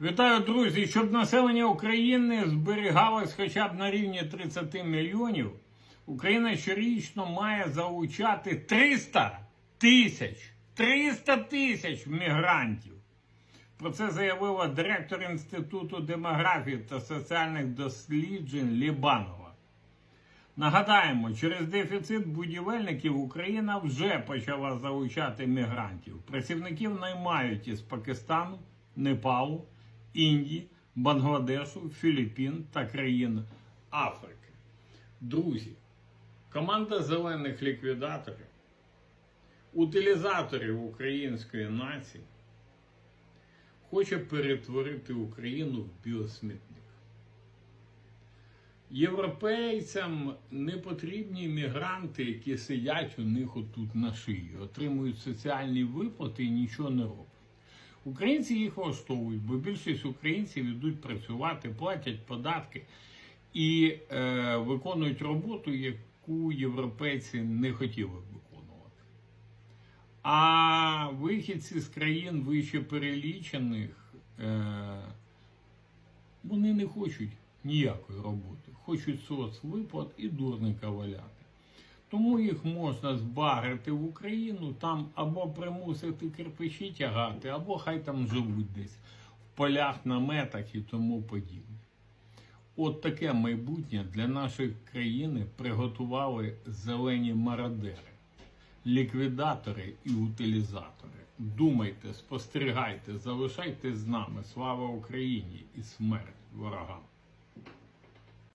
Вітаю, друзі! Щоб населення України зберігалось хоча б на рівні 30 мільйонів, Україна щорічно має залучати 300 тисяч 300 тисяч мігрантів. Про це заявила директор Інституту демографії та соціальних досліджень Лібанова. Нагадаємо, через дефіцит будівельників Україна вже почала залучати мігрантів. Працівників наймають із Пакистану, Непалу, Індії, Бангладешу, Філіппін та країн Африки. Друзі, команда зелених ліквідаторів, утилізаторів української нації хоче перетворити Україну в біосмітник. Європейцям не потрібні мігранти, які сидять у них отут на шиї, отримують соціальні виплати і нічого не роблять. Українці їх влаштовують, бо більшість українців йдуть працювати, платять податки і е, виконують роботу, яку європейці не хотіли б виконувати. А вихідці з країн вище перелічених, е, вони не хочуть ніякої роботи, хочуть соцвиплат і дурника валяти. Тому їх можна збагрити в Україну, там або примусити кирпичі тягати, або хай там живуть десь в полях, наметах і тому подібне. От таке майбутнє для нашої країни приготували зелені мародери, ліквідатори і утилізатори. Думайте, спостерігайте, залишайтесь з нами. Слава Україні і смерть ворогам!